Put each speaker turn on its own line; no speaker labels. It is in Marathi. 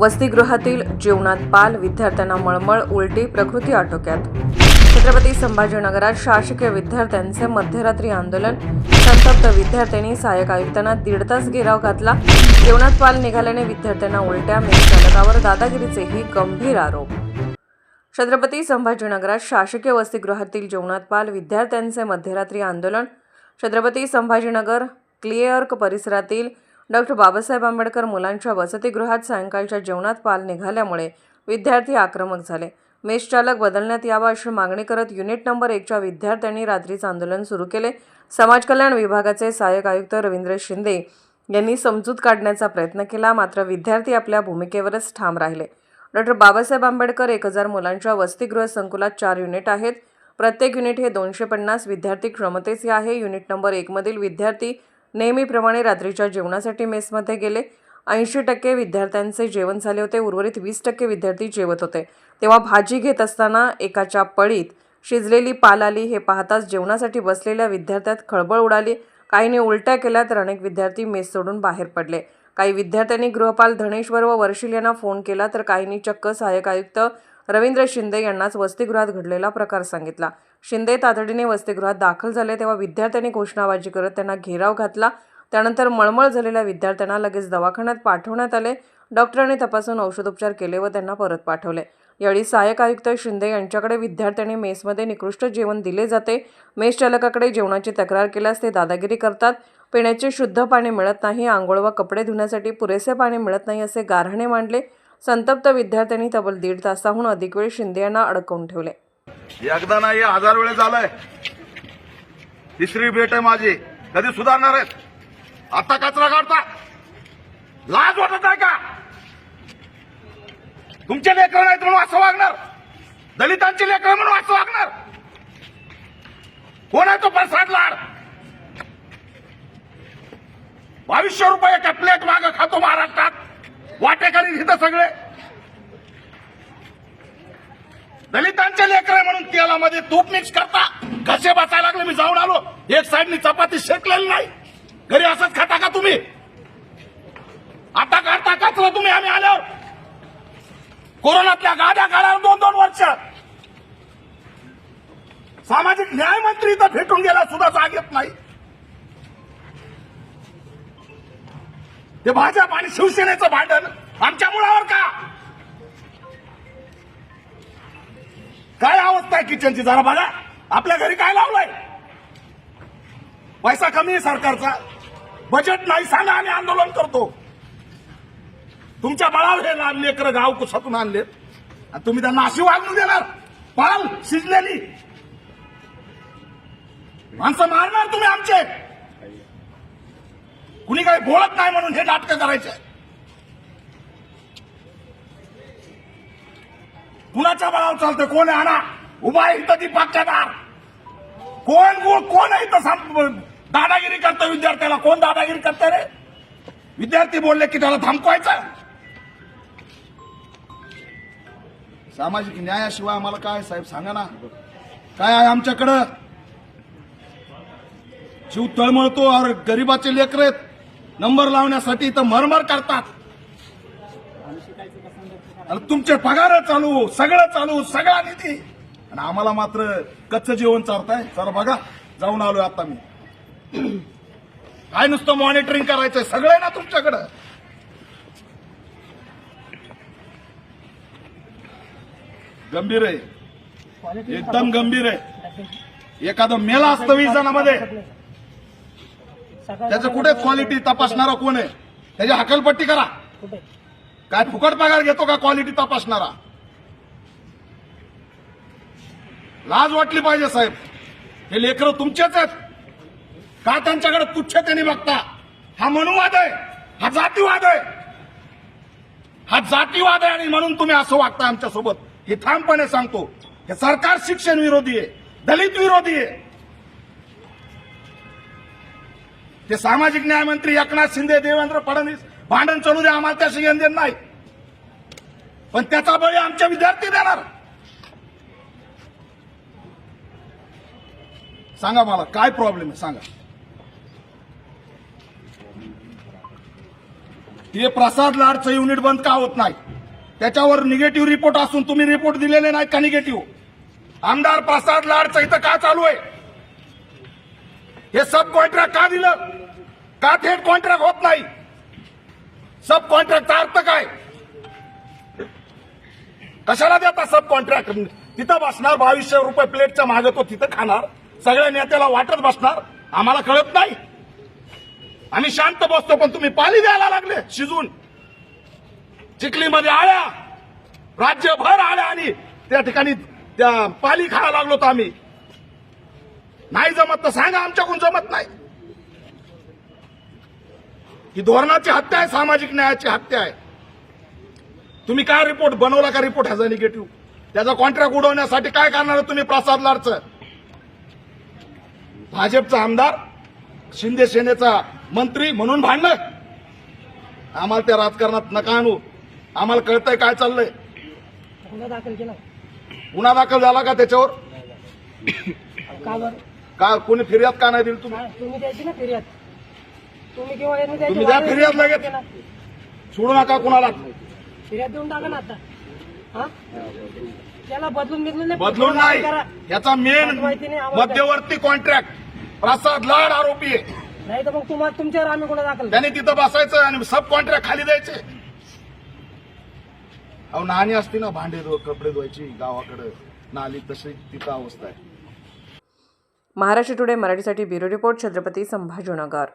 वसतिगृहातील जेवणात पाल विद्यार्थ्यांना मळमळ उलटी प्रकृती आटोक्यात. छत्रपती संभाजीनगरात शासकीय विद्यार्थ्यांचे मध्यरात्री आंदोलन. संतप्त विद्यार्थ्यांनी सहाय्यक आयुक्तांना दीड तास घेराव घातला. जेवणात पाल निघाल्याने विद्यार्थ्यांना उलट्या मेघचालकावर दादागिरीचेही गंभीर आरोप. छत्रपती संभाजीनगरात शासकीय वसतिगृहातील जेवणात पाल विद्यार्थ्यांचे मध्यरात्री आंदोलन. छत्रपती संभाजीनगर क्लिअर्क परिसरातील डॉक्टर बाबासाहेब आंबेडकर मुलांच्या वसतिगृहात सायंकाळच्या जेवणात पाल निघाल्यामुळे विद्यार्थी आक्रमक झाले. मेषचालक बदलण्यात यावा अशी मागणी करत युनिट नंबर एकच्या विद्यार्थ्यांनी रात्रीचं आंदोलन सुरू केले. समाज कल्याण विभागाचे सहाय्यक आयुक्त रवींद्र शिंदे यांनी समजूत काढण्याचा प्रयत्न केला मात्र विद्यार्थी आपल्या भूमिकेवरच ठाम राहिले. डॉक्टर बाबासाहेब आंबेडकर एक हजार मुलांच्या वसतिगृह संकुलात चार युनिट आहेत. प्रत्येक युनिट हे दोनशे पन्नास विद्यार्थी क्षमतेचे आहे. युनिट नंबर एकमधील विद्यार्थी नेहमीप्रमाणे रात्रीच्या जेवणासाठी मेसमध्ये गेले. ऐंशी टक्के विद्यार्थ्यांचे जेवण झाले होते. उर्वरित वीस टक्के विद्यार्थी जेवत होते. तेव्हा भाजी घेत असताना एकाच्या पळीत शिजलेली पाल आली हे पाहताच जेवणासाठी बसलेल्या विद्यार्थ्यात खळबळ उडाली. काहींनी उलट्या केल्या तर अनेक विद्यार्थी मेस सोडून बाहेर पडले. काही विद्यार्थ्यांनी गृहपाल धनेश्वर व वर्षील यांना फोन केला तर काहींनी चक्क सहाय्यक आयुक्त रवींद्र शिंदे यांनाच वसतिगृहात घडलेला प्रकार सांगितला. शिंदे तातडीने वसतिगृहात दाखल झाले तेव्हा विद्यार्थ्यांनी घोषणाबाजी करत त्यांना घेराव घातला. त्यानंतर मळमळ झालेल्या विद्यार्थ्यांना लगेच दवाखान्यात पाठवण्यात आले. डॉक्टरांनी तपासून औषधोपचार केले व त्यांना परत पाठवले. यावेळी सहाय्यक आयुक्त शिंदे यांच्याकडे विद्यार्थ्यांनी मेसमध्ये निकृष्ट जेवण दिले जाते. मेस चालकाकडे जेवणाची तक्रार केल्यास ते दादागिरी करतात. पिण्याचे शुद्ध पाणी मिळत नाही आंघोळ व कपडे धुण्यासाठी पुरेसे पाणी मिळत नाही असे गारहाणे मांडले. संतप्त विद्यार्थ्यांनी तब्बल दीड तासाहून अधिक वेळ शिंदे यांना अडकवून ठेवले.
एकदा नाही हजार वेळेस झालंय. तिसरी भेट आहे माझी. कधी सुधारणार आहेत आता कचरा काढता. लाज वाटत आहे का? तुमचे लेकर नाहीत म्हणून असं वागणार. दलितांचे लेकर म्हणून असं वागणार. कोण आहे तो प्रसाद लाड? बावीसशे रुपये एका महाराष्ट्रात वाटेकरी तिथं सगळे. दलितांचे लेकर आहे म्हणून तेलामध्ये तूप मिक्स करता. घसे बसायला लागले? मी जाऊन आलो. एक साईडनी चपाती शेकलेली नाही. घरी असंच खाता का तुम्ही? आता काढता कचरा तुम्ही आम्ही आल्यावर. कोरोनातल्या गाड्या काढायला दोन दोन वर्ष. सामाजिक न्याय मंत्री इथं भेटून गेला सुद्धा जागेत नाही. ते भाजप आणि शिवसेनेचं भांडण आमच्या मुळावर का? काय अवस्था आहे किचनची? जरा बघा. आपल्या घरी काय लावलंय? पैसा कमी आहे सरकारचा. बजेट नाही सांगा आम्ही आंदोलन करतो. तुमच्या बळावर हे लहान लेकर गाव कुसातून आणले तुम्ही त्यांना अशी वागणूक देणार. पाल शिजलेली. माणसं मारणार तुम्ही आमचे. कुणी काही बोलत नाही म्हणून हे नाटकं करायचं कुणाच्या बळावर चालतंय? कोण आहे आणा? उभा आहे इथं ती दार. कोण कोण कोण आहे इथं दादागिरी करतं विद्यार्थ्याला? कोण दादागिरी करतं रे? विद्यार्थी बोलले की त्याला थांबवायचं. सामाजिक न्यायाशिवाय आम्हाला काय साहेब? सांगा ना. काय आहे आमच्याकडं? जीव तळमळतो और गरीबाचे लेकर आहेत. नंबर लावण्यासाठी इथं मरमर करतात. आणि तुमचे पगार चालू सगळं चालू सगळा निधी. आणि आम्हाला मात्र कच्चं जेवण चालतंय. जरा बघा जाऊन आलोय आता मी. काय नुसतं मॉनिटरिंग करायचंय? सगळं ना तुमच्याकडं? गंभीर आहे. एकदम गंभीर आहे. एखादं मेला असतं वीस जणांमध्ये. त्याचं कुठे क्वालिटी तपासणारा कोण आहे? त्याची हकलपट्टी करा. काय फुकट पगार घेतो का क्वालिटी तपासणारा? लाज वाटली पाहिजे साहेब. हे लेकरं तुमचेच आहेत. का त्यांच्याकडे तुच्छतेने बघता? हा मनुवाद आहे. हा जातीवाद आहे. हा जातीवाद आहे आणि म्हणून तुम्ही असं वागता आमच्यासोबत. हे ठामपणे सांगतो. हे सरकार शिक्षण विरोधी आहे. दलित विरोधी आहे. ते सामाजिक न्याय मंत्री एकनाथ शिंदे देवेंद्र फडणवीस भांडण चढू दे आम्हाला त्याशी घेणं नाही. पण त्याचा बळी आमचे विद्यार्थी देणार. सांगा मला काय प्रॉब्लेम आहे? सांगा. ते प्रसाद लाडचं युनिट बंद का होत नाही? त्याच्यावर निगेटिव्ह रिपोर्ट असून तुम्ही रिपोर्ट दिलेले नाही का निगेटिव्ह आमदार प्रसाद लाडचं इथं का चालू आहे? हे सब कॉन्ट्रॅक्ट का दिलं? का थेट कॉन्ट्रॅक्ट होत नाही? सब कॉन्ट्रॅक्टचा अर्थ काय? कशाला देता सब कॉन्ट्रॅक्ट तिथं बसणार बावीसशे रुपये प्लेटच्या मागे तो तिथं खाणार सगळ्या नेत्याला वाटत बसणार आम्हाला कळत नाही. आम्ही शांत बसतो पण तुम्ही पाणी द्यायला लागले शिजून. चिखलीमध्ये आळ्या राज्यभर आळ्या आणि त्या ठिकाणी त्या पाली खायला लागलो तर आम्ही. नाही जमत तर सांगा आमच्याकडून जमत नाही. ही धोरणाची हत्या आहे सामाजिक न्यायाची हत्या आहे. तुम्ही काय रिपोर्ट बनवला का रिपोर्ट ह्याचा निगेटिव्ह त्याचा कॉन्ट्रॅक्ट उडवण्यासाठी काय करणार तुम्ही प्रसाद लाडचं? भाजपचा आमदार शिंदे सेनेचा मंत्री म्हणून भांडणं आम्हाला त्या राजकारणात नका आणू. आम्हाला कळतंय काय चाललंय.
गुन्हा दाखल केला.
गुन्हा दाखल झाला का त्याच्यावर?
का
कोणी फिर्याद का नाही दिली तुम्ही?
तुम्ही द्यायची ना फिर्याद. तुम्ही किंवा यांनी द्यायची
तुम्ही द्या फिर्याद लगेच.
केला.
सोडू नका कुणाला.
फिर्याद देऊन टाका ना आता. हा? त्याला बदलून बिदलून
बदलून नाही.
करा.
याचा मेन
माहिती नाही आम्हाला
मध्यवर्ती कॉन्ट्रॅक्ट प्रसाद लाड आरोपी आहे.
नाही तर मग तुम्हाला तुमच्यावर आम्ही गुन्हा दाखल करू.
त्यांनी तिथं बसायचं आणि सब कॉन्ट्रॅक्ट खाली द्यायचे. अहो नाणी असती ना भांडे धु कपडे धुवायची गावाकडे. नाली तशी तिथं अवस्था आहे.
महाराष्ट्र टुडे मराठीसाठी ब्युरो रिपोर्ट छत्रपती संभाजीनगर.